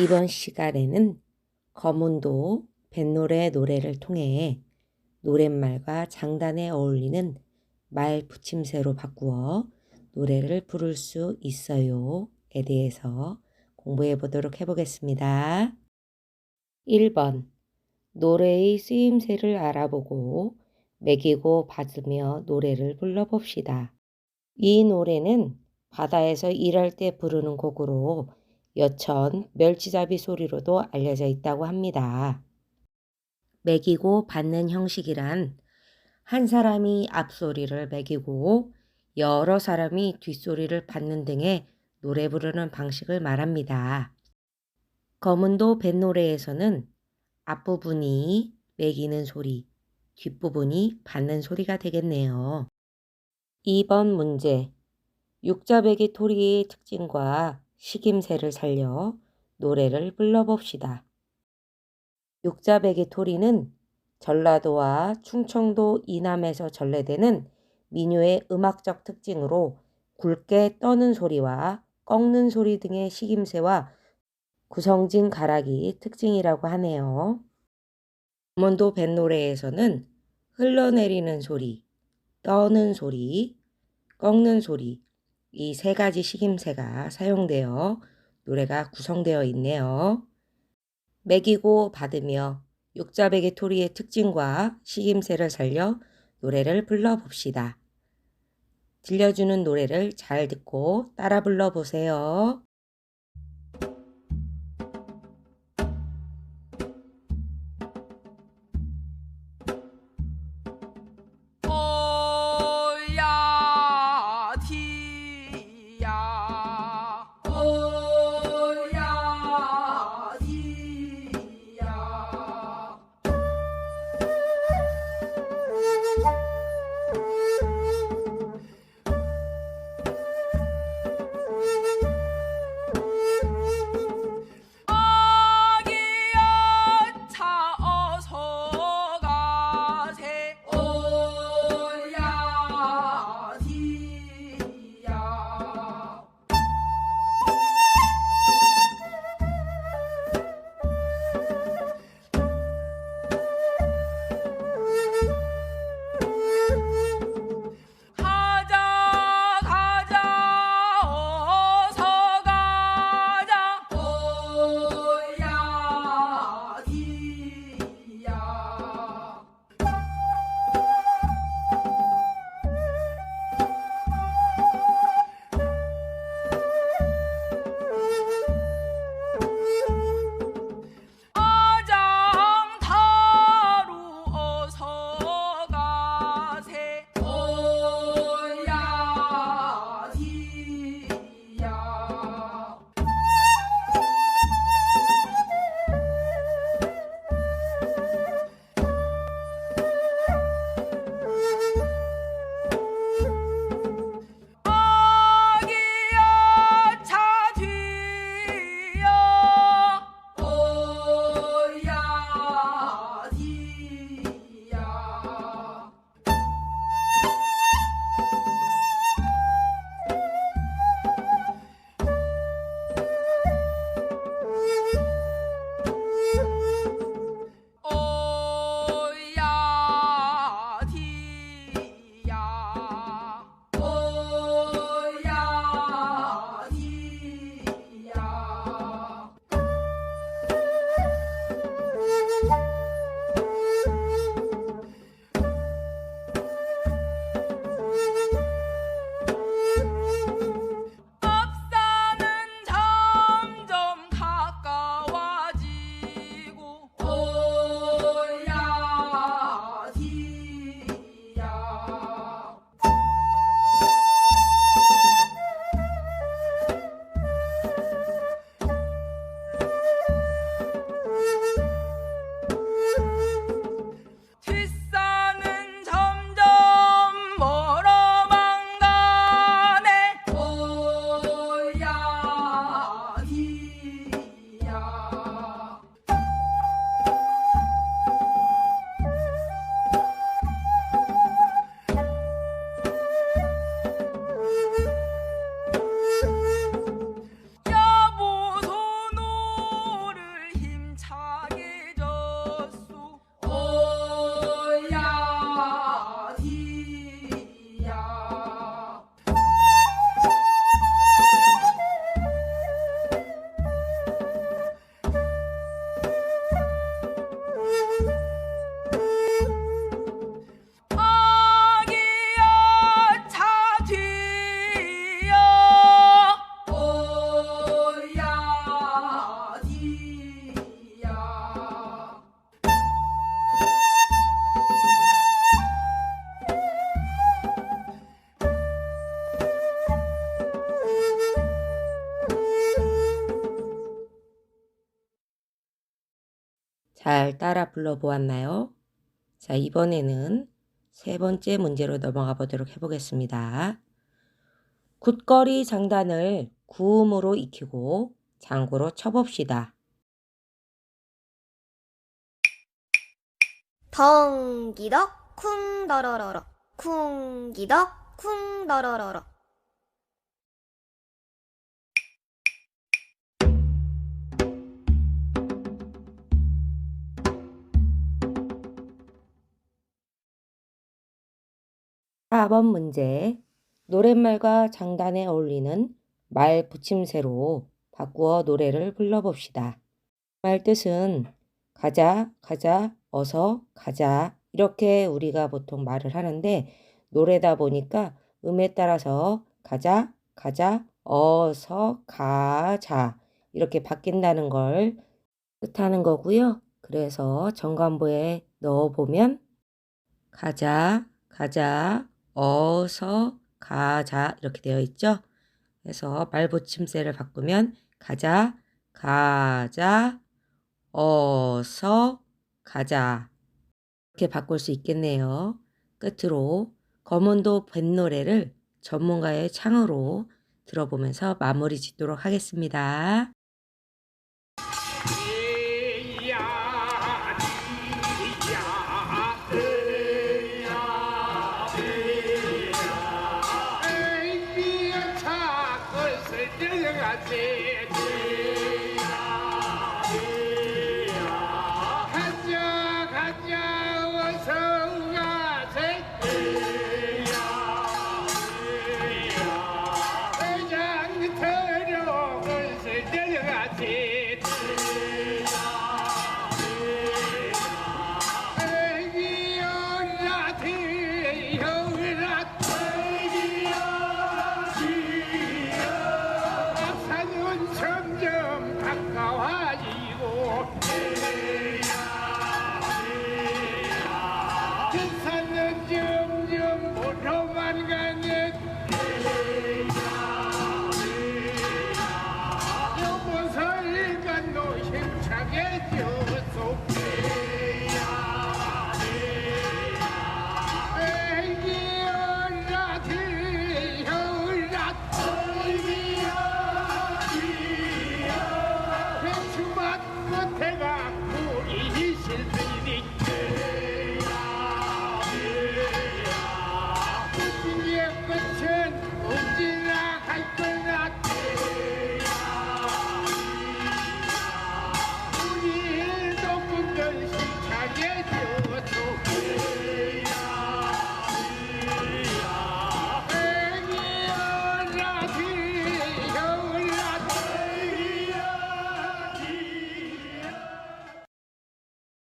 이번 시간에는 거문도 뱃노래 노래를 통해 노랫말과 장단에 어울리는 말 붙임새로 바꾸어 노래를 부를 수 있어요에 대해서 공부해 보도록 해보겠습니다. 1번 노래의 쓰임새를 알아보고 매기고 받으며 노래를 불러봅시다. 이 노래는 바다에서 일할 때 부르는 곡으로 여천, 멸치잡이 소리로도 알려져 있다고 합니다. 매기고 받는 형식이란 한 사람이 앞소리를 매기고 여러 사람이 뒷소리를 받는 등의 노래 부르는 방식을 말합니다. 검은도 뱃노래에서는 앞부분이 매기는 소리, 뒷부분이 받는 소리가 되겠네요. 2번 문제. 육자배기 토리의 특징과 식임새를 살려 노래를 불러봅시다. 육자배기 토리는 전라도와 충청도 이남에서 전래되는 민요의 음악적 특징으로 굵게 떠는 소리와 꺾는 소리 등의 식임새와 구성진 가락이 특징이라고 하네요. 검문도 뱃노래에서는 흘러내리는 소리, 떠는 소리, 꺾는 소리, 이 세 가지 식임새가 사용되어 노래가 구성되어 있네요. 매기고 받으며 육자배기 토리의 특징과 식임새를 살려 노래를 불러봅시다. 들려주는 노래를 잘 듣고 따라 불러보세요. 잘 따라 불러보았나요? 자, 이번에는 세 번째 문제로 넘어가 보도록 해보겠습니다. 굿거리 장단을 구음으로 익히고 장구로 쳐봅시다. 덩기덕 쿵더러러러 쿵기덕 쿵더러러러 사번 문제. 노랫말과 장단에 어울리는 말 붙임새로 바꾸어 노래를 불러봅시다. 말 뜻은 가자, 가자, 어서 가자. 이렇게 우리가 보통 말을 하는데 노래다 보니까 음에 따라서 가자, 가자, 어서 가자. 이렇게 바뀐다는 걸 뜻하는 거고요. 그래서 정관보에 넣어보면 가자, 가자, 어서 가자 이렇게 되어 있죠. 그래서 말붙임새를 바꾸면 가자, 가자, 어서 가자 이렇게 바꿀 수 있겠네요. 끝으로 검은도 뱃노래를 전문가의 창으로 들어보면서 마무리 짓도록 하겠습니다.